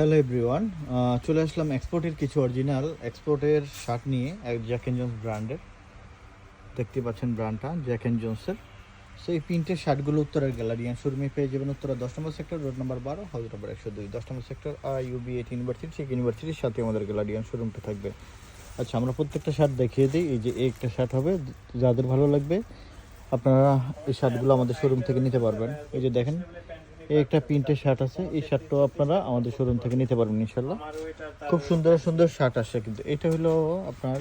Hello everyone চলে আসলাম এক্সপোর্টের কিছু অরিজিনাল এক্সপোর্টের শার্ট নিয়ে এক জ্যাক অ্যান্ড জোন্স ব্র্যান্ডের দেখতে পাচ্ছেন ব্র্যান্ডটা জ্যাক অ্যান্ড জোন্সের সো এই প্রিন্টের শার্টগুলো উত্তরের গ্যালারিয়ান শোরুমে পেয়ে যাবেন উত্তরা দশ নম্বর সেক্টর রোড নম্বর বারো হাউস নম্বর একশো দুই। দশ নম্বর sector I U B eight university সেই ইউনিভার্সিটির সাথে আমাদের গ্যালারিয়ান শোরুমটা থাকবে। আচ্ছা আমরা প্রত্যেকটা শার্ট দেখিয়ে দিই। এই যে একটা শার্ট হবে, যাদের ভালো লাগবে, আপনারা এই শার্টগুলো আমাদের শোরুম থেকে নিতে পারবেন। এই যে দেখেন একটা প্রিন্টের শার্ট আছে। এই শার্টটাও আপনারা আমাদের শোরুম থেকে নিতে পারবেন ইনশাল্লাহ খুব সুন্দর সুন্দর শার্ট আসে কিন্তু। এটা হলো আপনার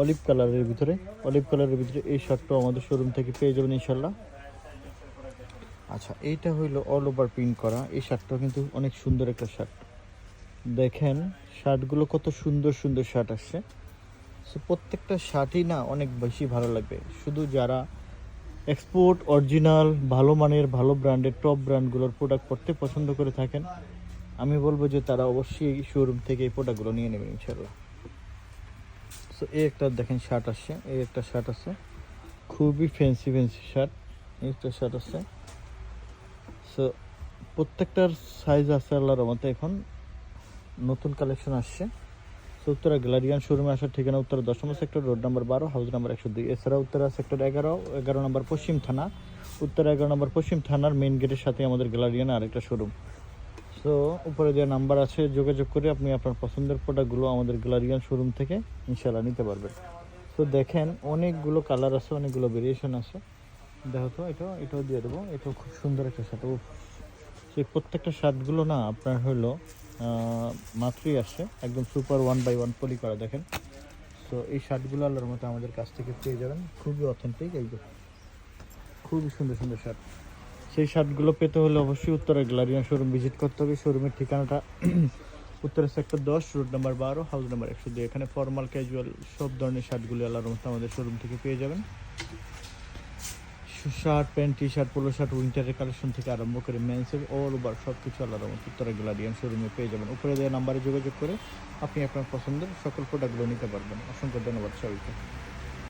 অলিভ কালারের ভিতরে। অলিভ কালারের ভিতরে এই শার্টটাও আমাদের শোরুম থেকে পেয়ে যাবেন ইনশাল্লাহ আচ্ছা এইটা হইল অল ওভার প্রিন্ট করা। এই শার্টটাও কিন্তু অনেক সুন্দর একটা শার্ট দেখেন শার্টগুলো কত সুন্দর সুন্দর শার্ট আসছে। প্রত্যেকটা শার্টই না অনেক বেশি ভালো লাগবে। শুধু যারা এক্সপোর্ট, অরিজিনাল, ভালো মানের, ভালো ব্র্যান্ডের টপ ব্র্যান্ডগুলোর প্রোডাক্ট পড়তে পছন্দ করে থাকেন। আমি বলব যে তারা অবশ্যই এই শোরুম থেকে এই প্রোডাক্টগুলো নিয়ে নেবেন ইনশাল্লাহ সো এই একটা দেখেন শার্ট আসছে, এই একটা শার্ট আছে খুবই ফ্যান্সি ফ্যান্সি শার্ট এই একটা শার্ট আছে সো প্রত্যেকটার সাইজ আছে আল্লাহর মতো এখন। নতুন কালেকশন আসছে। উত্তরা গ্যালারিয়ান শোরুমে আসার ঠিকানা উত্তরা দশম সেক্টর, রোড নাম্বার বারো, হাউস নাম্বার একশো দুই। এছাড়া উত্তরা সেক্টর এগারো এগারো নম্বর পশ্চিম থানা। উত্তরা এগারো নম্বর পশ্চিম থানার মেইন গেটের সাথে আমাদের গ্যালারিয়ান আরেকটা শোরুম। সো উপরে যে নাম্বার আছে, যোগাযোগ করে আপনি আপনার পছন্দের প্রোডাক্টগুলো আমাদের গ্যালারিয়ান শোরুম থেকে ইনশাল্লাহ নিতে পারবেন। তো দেখেন, অনেকগুলো কালার আছে, অনেকগুলো ভেরিয়েশন আছে। দেখো তো এটা এটাও দিয়ে দেবো। এটাও খুব সুন্দর একটা শার্ট সেই প্রত্যেকটা শার্টগুলো না আপনার হলো মাত্রই আসছে একদম super one by one poly করা, দেখেন। তো এই শার্টগুলো আল্লাহর মতো আমাদের কাছ থেকে পেয়ে যাবেন। খুবই অথেন্টিক এই খুবই সুন্দর সুন্দর শার্ট সেই শার্টগুলো পেতে হলে অবশ্যই উত্তরা গ্যালারিয়ান শোরুম ভিজিট করতে হবে। শোরুমের ঠিকানাটা উত্তরা সেক্টর দশ রোড নাম্বার বারো হাউস নাম্বার একশো দুই এখানে ফর্মাল ক্যাজুয়াল সব ধরনের শার্টগুলি আল্লাহর মতো আমাদের শোরুম থেকে পেয়ে যাবেন। Shirt pant T shirt polo shirt, উইন্টারের collection থেকে আরম্ভ করে মেন্সের অল ওভার সব কিছু আলাদা মতো। উত্তরা গ্যালারিয়ান শোরুমে পেয়ে যাবেন। উপরে দেওয়া নাম্বারে যোগাযোগ করে আপনি আপনার পছন্দের সকল প্রোডাক্টগুলো নিতে পারবেন। অসংখ্য ধন্যবাদ সবাইকে।